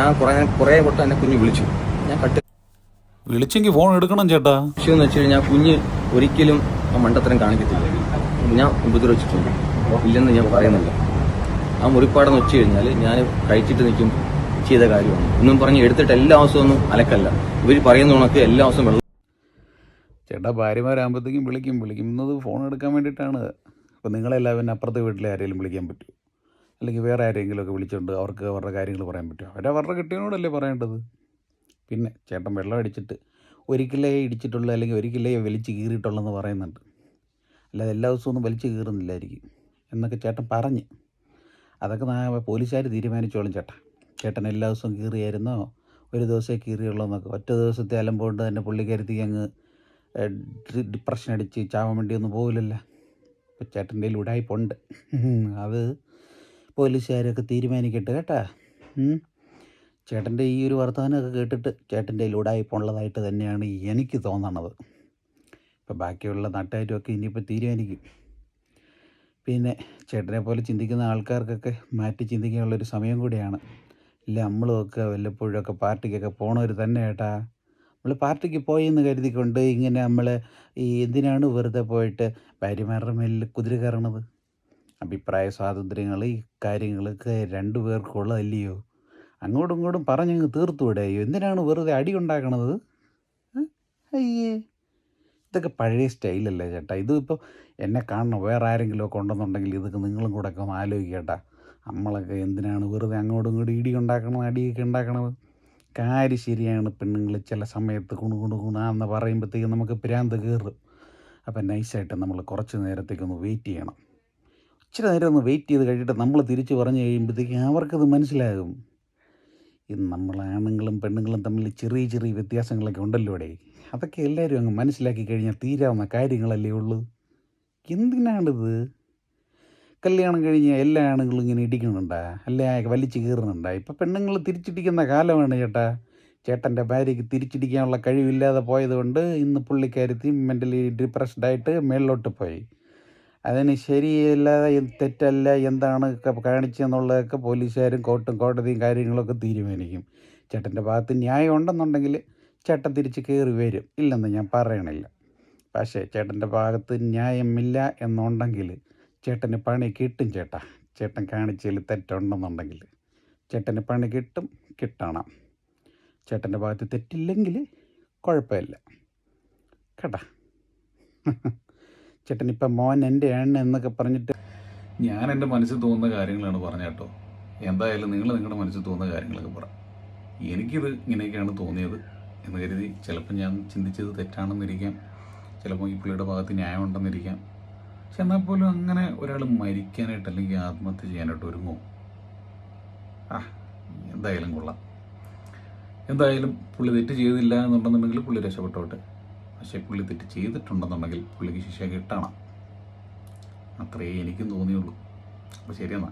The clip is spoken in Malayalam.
ഞാൻ കുറേ കുറേ വട്ടം എന്നെ കുഞ്ഞ് വിളിച്ചു. ഞാൻ കട്ട് വിളിച്ചെങ്കിൽ ഫോൺ എടുക്കണം ചേട്ടാ. വിഷയം എന്ന് വെച്ച് കഴിഞ്ഞാൽ കുഞ്ഞ് ഒരിക്കലും ആ മണ്ടത്തരം കാണിക്കത്തില്ല. ഞാൻ ഉപദ്രവിച്ചിട്ടുണ്ട് ഇല്ലെന്ന് ഞാൻ പറയുന്നില്ല. ആ മുറിപ്പാടെന്ന് വെച്ച് കഴിഞ്ഞാൽ ഞാൻ കഴിച്ചിട്ട് നിൽക്കും ചെയ്ത കാര്യമാണ്. ഒന്നും പറഞ്ഞ് എടുത്തിട്ട് എല്ലാ ദിവസവും ഒന്നും അലക്കല്ല. ഇവർ പറയുന്ന ഉണക്ക് എല്ലാ ദിവസവും വെള്ളം ചേട്ടാ ഭാര്യമാരാകുമ്പോഴത്തേക്കും വിളിക്കും. വിളിക്കുന്നത് ഫോൺ എടുക്കാൻ വേണ്ടിയിട്ടാണ്. അപ്പോൾ നിങ്ങളെല്ലാവരും അപ്പുറത്തെ വീട്ടിലെ ആരെങ്കിലും വിളിക്കാൻ പറ്റുമോ? അല്ലെങ്കിൽ വേറെ ആരെങ്കിലുമൊക്കെ വിളിച്ചുകൊണ്ട് അവർക്ക് അവരുടെ കാര്യങ്ങൾ പറയാൻ പറ്റുമോ? അവർ അവരുടെ കിട്ടിയതിനോടല്ലേ പറയേണ്ടത്? പിന്നെ ചേട്ടൻ വെള്ളം അടിച്ചിട്ട് ഒരിക്കലേ ഇടിച്ചിട്ടുള്ളൂ അല്ലെങ്കിൽ ഒരിക്കലേ വലിച്ച് കീറിയിട്ടുള്ളെന്ന് പറയുന്നുണ്ട്. അല്ലാതെ എല്ലാ ദിവസവും ഒന്നും വലിച്ച് കീറുന്നില്ലായിരിക്കും. എന്നൊക്കെ ചേട്ടൻ പറഞ്ഞ്. അതൊക്കെ നാ- പോലീസുകാർ തീരുമാനിച്ചോളും ചേട്ടാ. ചേട്ടൻ എല്ലാ ദിവസവും കീറിയായിരുന്നോ? ഒരു ദിവസമേ കീറിയുള്ളൂ എന്നൊക്കെ. ഒറ്റ ദിവസത്തെ അലമ്പോണ്ട് തന്നെ പുള്ളിക്കരുത്തി അങ്ങ് ഡിപ്രഷൻ അടിച്ച് ചാവാൻ വേണ്ടി ഒന്നും പോകില്ലല്ലോ ഇപ്പം ചേട്ടന്റെ ഉടായ്പുണ്ട് അത് പോലീസുകാരൊക്കെ തീരുമാനിക്കട്ടെ കേട്ടാ. ചേട്ടന്റെ ഈ ഒരു വർത്തമാനമൊക്കെ കേട്ടിട്ട് ചേട്ടന്റെ കയ്യിൽ ഉടായ്പുള്ളതായിട്ട് തന്നെയാണ് എനിക്ക് തോന്നണത്. ഇപ്പം ബാക്കിയുള്ള നാട്ടുകാരുമൊക്കെ ഇനിയിപ്പോൾ തീരുമാനിക്കും. പിന്നെ ചേട്ടനെ പോലെ ചിന്തിക്കുന്ന ആൾക്കാർക്കൊക്കെ മാറ്റി ചിന്തിക്കാനുള്ളൊരു സമയം കൂടിയാണ്. ഇല്ല നമ്മളുമൊക്കെ വല്ലപ്പോഴൊക്കെ പാർട്ടിക്കൊക്കെ പോണവർ തന്നെ ഏട്ടാ നമ്മൾ പാർട്ടിക്ക് പോയി എന്ന് കരുതിക്കൊണ്ട് ഇങ്ങനെ നമ്മൾ ഈ എന്തിനാണ് വെറുതെ പോയിട്ട് ഭാര്യമാരുടെ മേലിൽ കുതിര കയറണത്? അഭിപ്രായ സ്വാതന്ത്ര്യങ്ങൾ ഈ കാര്യങ്ങളൊക്കെ രണ്ടു പേർക്കുള്ളതല്ലയോ? അങ്ങോട്ടും ഇങ്ങോട്ടും പറഞ്ഞങ്ങ് തീർത്തുവിടായോ എന്തിനാണ് വെറുതെ അടി ഉണ്ടാക്കണത്? അയ്യേ. ഇതൊക്കെ പഴയ സ്റ്റൈലല്ലേ ചേട്ടാ. ഇത് എന്നെ കാണണം വേറെ ആരെങ്കിലും ഒക്കെ ഉണ്ടെന്നുണ്ടെങ്കിൽ ഇതൊക്കെ നിങ്ങളും കൂടെ ഒക്കെ ആലോചിക്കട്ടാ. നമ്മളൊക്കെ എന്തിനാണ് വെറുതെ അങ്ങോട്ടും ഇങ്ങോട്ടും ഇടി ഉണ്ടാക്കണം അടിയൊക്കെ ഉണ്ടാക്കണത്? കാര്യം ശരിയാണ് പെണ്ണുങ്ങൾ ചില സമയത്ത് കുണു കുണു കുണാന്ന് പറയുമ്പോഴത്തേക്കും നമുക്ക് പ്രാന്ത് കയറും. അപ്പം നൈസായിട്ട് നമ്മൾ കുറച്ച് നേരത്തേക്കൊന്ന് വെയിറ്റ് ചെയ്യണം. ഇച്ചിരി നേരം ഒന്ന് വെയിറ്റ് ചെയ്ത് കഴിഞ്ഞിട്ട് നമ്മൾ തിരിച്ച് പറഞ്ഞു കഴിയുമ്പോഴത്തേക്കും അവർക്കത് മനസ്സിലാകും. ഇന്ന് നമ്മൾ ആണുങ്ങളും പെണ്ണുങ്ങളും തമ്മിൽ ചെറിയ ചെറിയ വ്യത്യാസങ്ങളൊക്കെ ഉണ്ടല്ലോ ഇവിടെ അതൊക്കെ എല്ലാവരും അങ്ങ് മനസ്സിലാക്കി കഴിഞ്ഞാൽ തീരാവുന്ന കാര്യങ്ങളല്ലേ ഉള്ളൂ. എന്തിനാണിത്? കല്യാണം കഴിഞ്ഞാൽ എല്ലാ ആണുങ്ങളും ഇങ്ങനെ ഇടിക്കുന്നുണ്ടാ? അല്ലെ വലിച്ചു കീറുന്നുണ്ടാ? ഇപ്പം പെണ്ണുങ്ങൾ തിരിച്ചിടിക്കുന്ന കാലമാണ് ചേട്ടാ. ചേട്ടന്റെ ഭാര്യയ്ക്ക് തിരിച്ചിടിക്കാനുള്ള കഴിവില്ലാതെ പോയതുകൊണ്ട് ഇന്ന് പുള്ളിക്കാരത്തി മെന്റലി ഡിപ്രസ്ഡായിട്ട് മേളിലോട്ട് പോയി. അതിന് ശരിയല്ല തെറ്റല്ല എന്താണ് കാണിച്ചെന്നുള്ളതൊക്കെ പോലീസുകാരും കോർട്ടും കോടതിയും കാര്യങ്ങളൊക്കെ തീരുമാനിക്കും. ചേട്ടന്റെ ഭാഗത്ത് ന്യായം ഉണ്ടെന്നുണ്ടെങ്കിൽ ചേട്ടൻ തിരിച്ച് കയറി വരും. ഇല്ലെന്ന് ഞാൻ പറയണില്ല. പക്ഷേ ചേട്ടന്റെ ഭാഗത്ത് ന്യായമില്ല എന്നുണ്ടെങ്കിൽ ചേട്ടന് പണി കിട്ടും ചേട്ടാ. ചേട്ടൻ കാണിച്ചതിൽ തെറ്റുണ്ടെന്നുണ്ടെങ്കിൽ ചേട്ടന് പണി കിട്ടും കിട്ടണം. ചേട്ടന്റെ ഭാഗത്ത് തെറ്റില്ലെങ്കിൽ കുഴപ്പമില്ല. കേട്ടാ? ചേട്ടൻ ഇപ്പം മോൻ എന്റെ ആണ് എന്നൊക്കെ പറഞ്ഞിട്ട് ഞാൻ എന്റെ മനസ്സിൽ തോന്നുന്ന കാര്യങ്ങളാണ് പറഞ്ഞ കേട്ടോ. എന്തായാലും നിങ്ങൾ നിങ്ങളുടെ മനസ്സിൽ തോന്നുന്ന കാര്യങ്ങളൊക്കെ പറ. എനിക്കിത് ഇങ്ങനെയൊക്കെയാണ് തോന്നിയത് എന്ന് കരുതി ചിലപ്പോൾ ഞാൻ ചിന്തിച്ചത് തെറ്റാണെന്നിരിക്കാം. ചിലപ്പോൾ ഈ പുള്ളിയുടെ ഭാഗത്ത് ന്യായമുണ്ടെന്നിരിക്കാം പക്ഷെ എന്നാൽ പോലും അങ്ങനെ ഒരാൾ മരിക്കാനായിട്ട് അല്ലെങ്കിൽ ആത്മഹത്യ ചെയ്യാനായിട്ട് ഒരുങ്ങോ ആ എന്തായാലും കൊള്ളാം. എന്തായാലും പുള്ളി തെറ്റ് ചെയ്തില്ല എന്നുണ്ടെന്നുണ്ടെങ്കിൽ പുള്ളി രക്ഷപ്പെട്ടോട്ടെ. പക്ഷേ പുള്ളി തെറ്റ് ചെയ്തിട്ടുണ്ടെന്നുണ്ടെങ്കിൽ പുള്ളിക്ക് ശിക്ഷ കിട്ടണം. അത്രയേ എനിക്കും തോന്നിയുള്ളൂ. അപ്പോൾ ശരിയെന്നാ